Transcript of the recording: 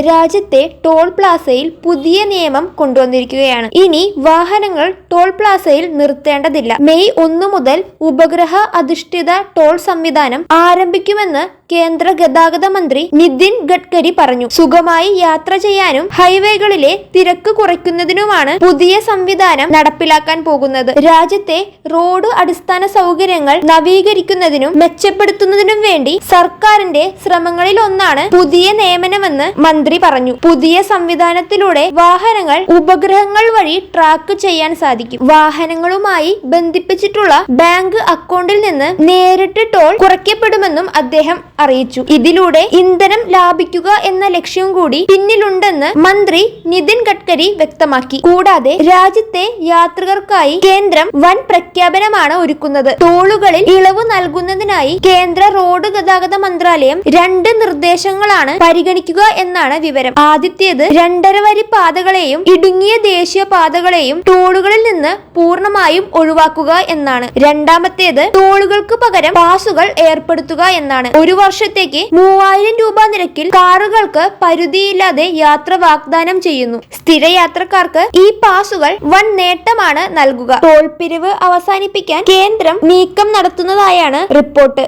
രാജ്യത്തെ ടോൾ പ്ലാസയിൽ പുതിയ നിയമം കൊണ്ടുവന്നിരിക്കുകയാണ്. ഇനി വാഹനങ്ങൾ ടോൾ പ്ലാസയിൽ നിർത്തേണ്ടതില്ല. മെയ് ഒന്ന് മുതൽ ഉപഗ്രഹ അധിഷ്ഠിത ടോൾ സംവിധാനം ആരംഭിക്കുമെന്ന് കേന്ദ്ര ഗതാഗത മന്ത്രി നിതിൻ ഗഡ്കരി പറഞ്ഞു. സുഖമായി യാത്ര ചെയ്യാനും ഹൈവേകളിലെ തിരക്ക് കുറയ്ക്കുന്നതിനുമാണ് പുതിയ സംവിധാനം നടപ്പിലാക്കാൻ പോകുന്നത്. രാജ്യത്തെ റോഡ് അടിസ്ഥാന സൗകര്യങ്ങൾ നവീകരിക്കുന്നതിനും മെച്ചപ്പെടുത്തുന്നതിനും വേണ്ടി സർക്കാരിന്റെ ശ്രമങ്ങളിൽ ഒന്നാണ് പുതിയ നിയമനമെന്ന് മന്ത്രി പറഞ്ഞു. പുതിയ സംവിധാനത്തിലൂടെ വാഹനങ്ങൾ ഉപഗ്രഹങ്ങൾ വഴി ട്രാക്ക് ചെയ്യാൻ സാധിക്കും. വാഹനങ്ങളുമായി ബന്ധിപ്പിച്ചിട്ടുള്ള ബാങ്ക് അക്കൗണ്ടിൽ നിന്ന് നേരിട്ട് ടോൾ കുറയ്ക്കപ്പെടുമെന്നും അദ്ദേഹം അറിയിച്ചു. ഇതിലൂടെ ഇന്ധനം ലാഭിക്കുക എന്ന ലക്ഷ്യം കൂടി പിന്നിലുണ്ടെന്ന് മന്ത്രി നിതിൻ ഗഡ്കരി വ്യക്തമാക്കി. കൂടാതെ രാജ്യത്തെ യാത്രികർക്കായി കേന്ദ്രം വൻ പ്രഖ്യാപനമാണ് ഒരുക്കുന്നത്. ടോളുകളിൽ ഇളവ് നൽകുന്നതിനായി കേന്ദ്ര റോഡ് ഗതാഗത മന്ത്രാലയം രണ്ട് നിർദ്ദേശങ്ങളാണ് പരിഗണിക്കുക എന്നാണ് വിവരം. ആദ്യത്തേത് രണ്ടര വരി പാതകളെയും ഇടുങ്ങിയ ദേശീയ പാതകളെയും ടോളുകളിൽ നിന്ന് പൂർണമായും ഒഴിവാക്കുക എന്നാണ്. രണ്ടാമത്തേത് ടോളുകൾക്ക് പകരം പാസുകൾ ഏർപ്പെടുത്തുക എന്നാണ്. ഒരു വർഷത്തേക്ക് മൂവായിരം രൂപ നിരക്കിൽ കാറുകൾക്ക് പരിധിയില്ലാതെ യാത്ര വാഗ്ദാനം ചെയ്യുന്നു. സ്ഥിര യാത്രക്കാർക്ക് ഈ പാസുകൾ വൻ നേട്ടമാണ് നൽകുക. ടോൾ പിരിവ് അവസാനിപ്പിക്കാൻ കേന്ദ്രം നീക്കം നടത്തുന്നതായാണ് റിപ്പോർട്ട്.